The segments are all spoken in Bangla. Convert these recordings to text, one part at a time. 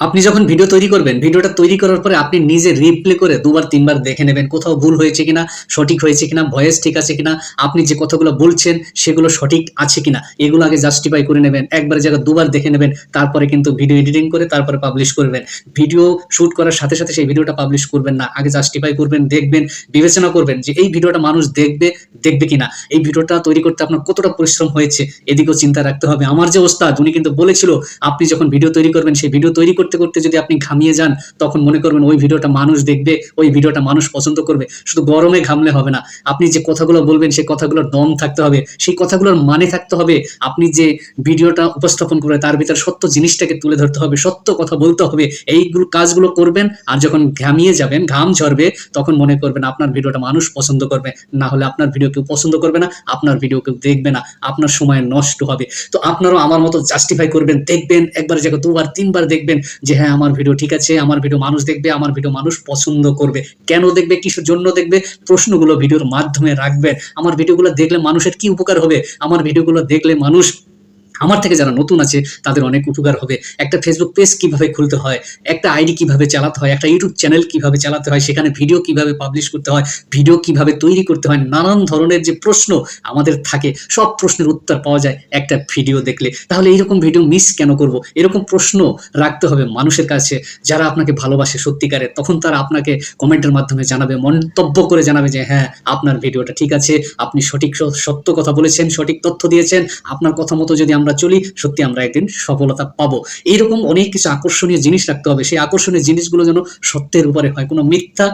আপনি যখন ভিডিও তৈরি করবেন ভিডিওটা তৈরি করার পরে আপনি নিজে রিপ্লে করে দুবার, তিনবার দেখে নেবেন কোথাও ভুল হয়েছে কিনা, সঠিক হয়েছে কিনা, ভয়েস ঠিক আছে কিনা, আপনি যে কথাগুলো বলছেন সেগুলো সঠিক আছে কিনা, এগুলো আগে জাস্টিফাই করে নেবেন, একবার জায়গা দুবার দেখে নেবেন, তারপরে কিন্তু ভিডিও এডিটিং করে তারপরে পাবলিশ করবেন। ভিডিও শুট করার সাথে সাথে সেই ভিডিওটা পাবলিশ করবেন না, আগে জাস্টিফাই করবেন, দেখবেন, বিবেচনা করবেন যে এই ভিডিওটা মানুষ দেখবে দেখবে কিনা? এই ভিডিওটা তৈরি করতে আপনার কতটা পরিশ্রম হয়েছে? এদিকেও চিন্তা রাখতে হবে। আমার যে ওস্তাদ, উনি কিন্তু বলেছিল, আপনি যখন ভিডিও তৈরি করবেন, সেই ভিডিও তৈরি করতে করতে যদি আপনি ঘামিয়ে যান, তখন মনে করবেন ওই ভিডিওটা মানুষ দেখবে, ওই ভিডিওটা মানুষ পছন্দ করবে। শুধু গরমে ঘামলে হবে না। আপনি যে কথাগুলো বলবেন, সেই কথাগুলোর দম থাকতে হবে। সেই কথাগুলোর মানে থাকতে হবে, আপনি যে ভিডিওটা উপস্থাপন করে তার ভিতরে সত্য জিনিসটাকে তুলে ধরতে হবে, সত্য কথা বলতে হবে। এইগুলো কাজগুলো করবেন আর যখন ঘামিয়ে যাবেন, ঘাম ঝরবে, তখন মনে করবেন আপনার ভিডিওটা মানুষ পছন্দ করবে। না হলে আপনার ভিডিও কেউ পছন্দ করবে না, আপনার ভিডিও কেউ দেখবে না, আপনার সময় নষ্ট হবে। তো আপনারাও আমার মতো জাস্টিফাই করবেন, দেখবেন, একবার জায়গা দুবার, তিনবার দেখবেন যে হ্যাঁ আমার ভিডিও ঠিক আছে, আমার ভিডিও মানুষ দেখবে, আমার ভিডিও মানুষ পছন্দ করবে। কেন দেখবে, কিসের জন্য দেখবে? প্রশ্নগুলো ভিডিওর মাধ্যমে রাখবেন। আমার ভিডিওগুলো দেখলে মানুষের কি উপকার হবে? আমার ভিডিওগুলো দেখলে মানুষ আমার থেকে যারা নতুন আছে, তাদের অনেক উপকার হবে। একটা ফেসবুক পেজ কীভাবে খুলতে হয়, একটা আইডি কীভাবে চালাতে হয়, একটা ইউটিউব চ্যানেল কীভাবে চালাতে হয়, সেখানে ভিডিও কীভাবে পাবলিশ করতে হয় ভিডিও কীভাবে তৈরি করতে হয়, নানান ধরনের যে প্রশ্ন আমাদের থাকে, সব প্রশ্নের উত্তর পাওয়া যায় একটা ভিডিও দেখলে। তাহলে এইরকম ভিডিও মিস কেন করব? এরকম প্রশ্ন রাখতে হবে মানুষের কাছে, যারা আপনাকে ভালোবাসে সত্যিকারে। তখন তারা আপনাকে কমেন্টের মাধ্যমে জানাবে, মন্তব্য করে জানাবে যে হ্যাঁ আপনার ভিডিওটা ঠিক আছে, আপনি সঠিক সত্য কথা বলেছেন, সঠিক তথ্য দিয়েছেন, আপনার কথা মতো যদি আমরা চলি, সত্যি আমরা একদিন সফলতা পাবো। এইরকম অনেক কিছু আকর্ষণীয় জিনিস রাখতে হবে। সেই আকর্ষণীয় জিনিসগুলো যেন সত্যের উপরে হয়। কোনো মিথ্যা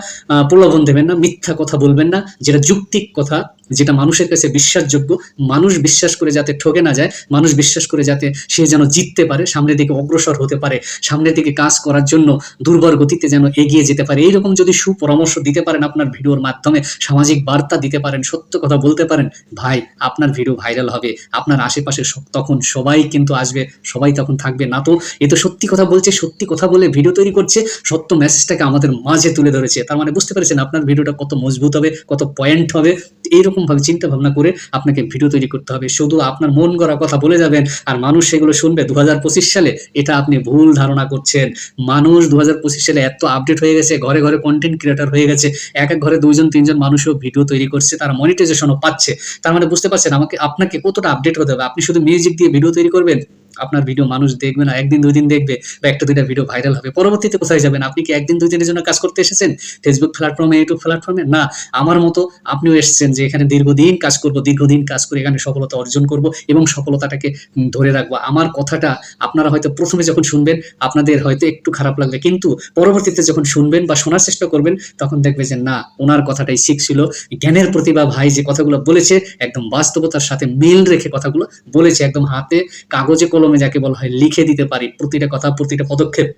প্রলোভন দেবেন না, মিথ্যা কথা বলবেন না, যেটা যুক্তিক কথা, যেটা মানুষের কাছে বিশ্বাসযোগ্য। মানুষ বিশ্বাস করে যাতে ঠকে না যায়, মানুষ বিশ্বাস করে যাতে সে যেন জিততে পারে সামনের দিকে অগ্রসর হতে পারে সামনের দিকে কাজ করার জন্য দুর্বল গতিতে যেন এগিয়ে যেতে পারে। এইরকম যদি সুপরামর্শ দিতে পারেন আপনার ভিডিওর মাধ্যমে, সামাজিক বার্তা দিতে পারেন, সত্য কথা বলতে পারেন, ভাই, আপনার ভিডিও ভাইরাল হবে। আপনার আশেপাশে তখন সবাই কিন্তু আসবে, সবাই তখন থাকবে। না তো এ তো সত্যি কথা বলছে, সত্যি কথা বলে ভিডিও তৈরি করছে, সত্য মেসেজটাকে আমাদের মাঝে তুলে ধরেছে। তার মানে বুঝতে পেরেছেন আপনার ভিডিওটা কত মজবুত হবে, কত পয়েন্ট হবে? এইরকম ভাবে চিন্তা ভাবনা করে আপনাকে ভিডিও তৈরি করতে হবে। শুধু আপনার মন গড়া কথা বলে যাবেন, আর মানুষ সেগুলো শুনবে দু হাজার পঁচিশ সালে, এটা আপনি ভুল ধারণা করছেন। মানুষ দু হাজার পঁচিশ সালে এত আপডেট হয়ে গেছে, ঘরে ঘরে কন্টেন্ট ক্রিয়েটার হয়ে গেছে, এক এক ঘরে দুইজন, তিনজন মানুষও ভিডিও তৈরি করছে, তারা মনিটাইজেশনও পাচ্ছে। তার মানে বুঝতে পারছেন, আমাকে, আপনাকে কতটা আপডেট হতে হবে? আপনি শুধু মিউজিক দিয়ে ভিডিও তৈরি করবেন? আপনার ভিডিও মানুষ দেখবে না, একদিন, দুই দিন দেখবে বা একটা, দুইটা ভিডিও ভাইরাল হবে। পরবর্তীতে কোথায় যাবেন? আপনি কি একদিন, দুই দিনের জন্য কাজ করতে এসেছেন? ফেসবুক প্ল্যাটফর্মে ইউটিউব প্ল্যাটফর্মে না, আমার মতো আপনিও এসেছেন যে এখানে দীর্ঘদিন কাজ করব, দীর্ঘদিন কাজ করে এখানে সফলতা অর্জন করব এবং সফলতাটাকে ধরে রাখব। আমার কথাটা আপনারা হয়তো প্রথমে যখন শুনবেন, আপনাদের হয়তো একটু খারাপ লাগবে। কিন্তু পরবর্তীতে যখন শুনবেন বা শোনার চেষ্টা করবেন, তখন দেখবে যে না, ওনার কথাটাই ঠিক ছিল। জ্ঞানের প্রতিভা ভাই যে কথাগুলো বলেছে, একদম বাস্তবতার সাথে মিল রেখে কথাগুলো বলেছে। একদম হাতে কাগজে কলমে যাকে বলা হয় লিখে দিতে পারি প্রতিটা কথা প্রতিটা পদক্ষেপ।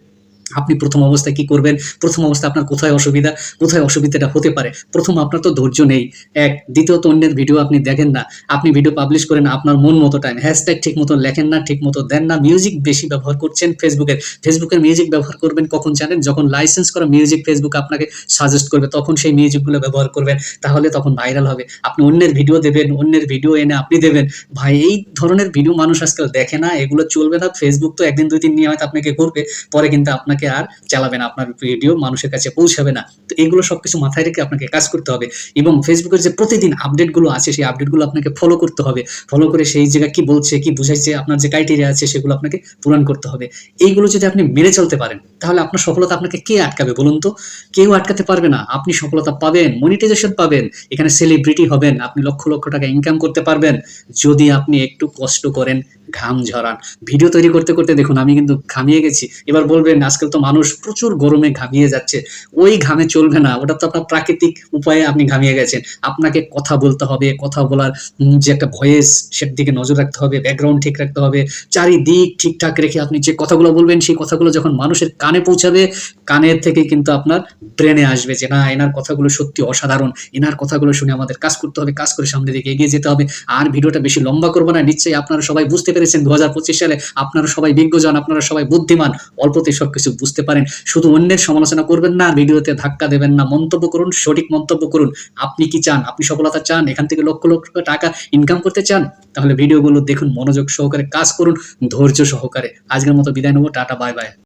আপনি প্রথম অবস্থায় কি করবেন? প্রথম অবস্থায় আপনার কোথায় অসুবিধা? কোথায় অসুবিধাটা হতে পারে? প্রথম আপনার তো ধৈর্য নেই। এক, দ্বিতীয়ত অন্যের ভিডিও আপনি দেখেন না। আপনি ভিডিও পাবলিশ করেন আপনার মন মতো টাইম হ্যাশট্যাগ ঠিক মতো লেখেন না, ঠিক মতো দেন না। মিউজিক বেশি ব্যবহার করছেন ফেসবুকের ফেসবুকের মিউজিক ব্যবহার করবেন কখন জানেন? যখন লাইসেন্স করা মিউজিক ফেসবুক আপনাকে সাজেস্ট করবে, তখন সেই মিউজিকগুলো ব্যবহার করবেন। তাহলে তখন ভাইরাল হবে। আপনি অন্যের ভিডিও দেবেন, অন্যের ভিডিও এনে আপনি দেবেন। ভাই, এই ধরনের ভিডিও মানুষ আজকাল দেখে না, এগুলো চলবে না। ফেসবুক তো একদিন দুই দিন নিয়ে হয়তো আপনাকে করবে, পরে কিন্তু আপনাকে আর চালাবে না, আপনার ভিডিও মানুষের কাছে পৌঁছাবে না। তো এগুলো সবকিছু মাথায় রেখে আপনাকে কাজ করতে হবে এবং ফেসবুকের যে প্রতিদিন আপডেটগুলো আছে, সেই আপডেটগুলো আপনাকে ফলো করতে হবে। ফলো করে সেই জায়গা কি বলছে, কি বুঝাইছে, আপনার যে ক্রাইটেরিয়া আছে, সেগুলো আপনাকে পূরণ করতে হবে। এইগুলো যদি আপনি মেনে চলতে পারেন, তাহলে আপনার সফলতা আপনাকে কে আটকাবে বলুন তো? কেউ আটকাতে পারবে না। আপনি সফলতা পাবেন মনিটাইজেশন পাবেন, এখানে সেলিব্রিটি হবেন, আপনি লক্ষ লক্ষ টাকা ইনকাম করতে পারবেন। যদি আপনি একটু কষ্ট করেন ঘাম ঝরান। ভিডিও তৈরি করতে করতে দেখুন, আমি কিন্তু ঘামিয়ে গেছি। এবার বলবেন, আজকাল তো মানুষ প্রচুর গরমে ঘামিয়ে যাচ্ছে। ওই ঘামে চলবে না। ওটা তো আপনার প্রাকৃতিক উপায়ে আপনি ঘামিয়ে গেছেন। আপনাকে কথা বলতে হবে, কথা বলার যে একটা ভয়েস, সেটার দিকে নজর রাখতে হবে, ব্যাকগ্রাউন্ড ঠিক রাখতে হবে। চারিদিক ঠিকঠাক রেখে আপনি যে কথাগুলো বলবেন, সেই কথাগুলো যখন মানুষের কানে পৌঁছাবে, কানের থেকে কিন্তু আপনার ব্রেনে আসবে যে, না, এনার কথাগুলো সত্যি অসাধারণ। এনার কথাগুলো শুনে আমাদের কাজ করতে হবে, কাজ করে সামনের দিকে এগিয়ে যেতে হবে। আর ভিডিওটা বেশি লম্বা করব না। নিশ্চয়ই আপনারা সবাই বুঝতে পেরেছেন দু সালে, আপনারা সবাই বিজ্ঞজন, আপনারা সবাই বুদ্ধিমান অল্পতে সব কিছু বুঝতে পারেন। শুধু অন্যের সমালোচনা করবেন না, ভিডিওতে ধাক্কা দেবেন না, মন্তব্য করুন, সঠিক মন্তব্য করুন। আপনি কি চান? আপনি সফলতা চান? এখান থেকে লক্ষ লক্ষ টাকা ইনকাম করতে চান? তাহলে ভিডিওগুলো দেখুন, মনোযোগ সহকারে কাজ করুন, ধৈর্য সহকারে। আজকের মতো বিদায় নেব, টাটা বাই বাই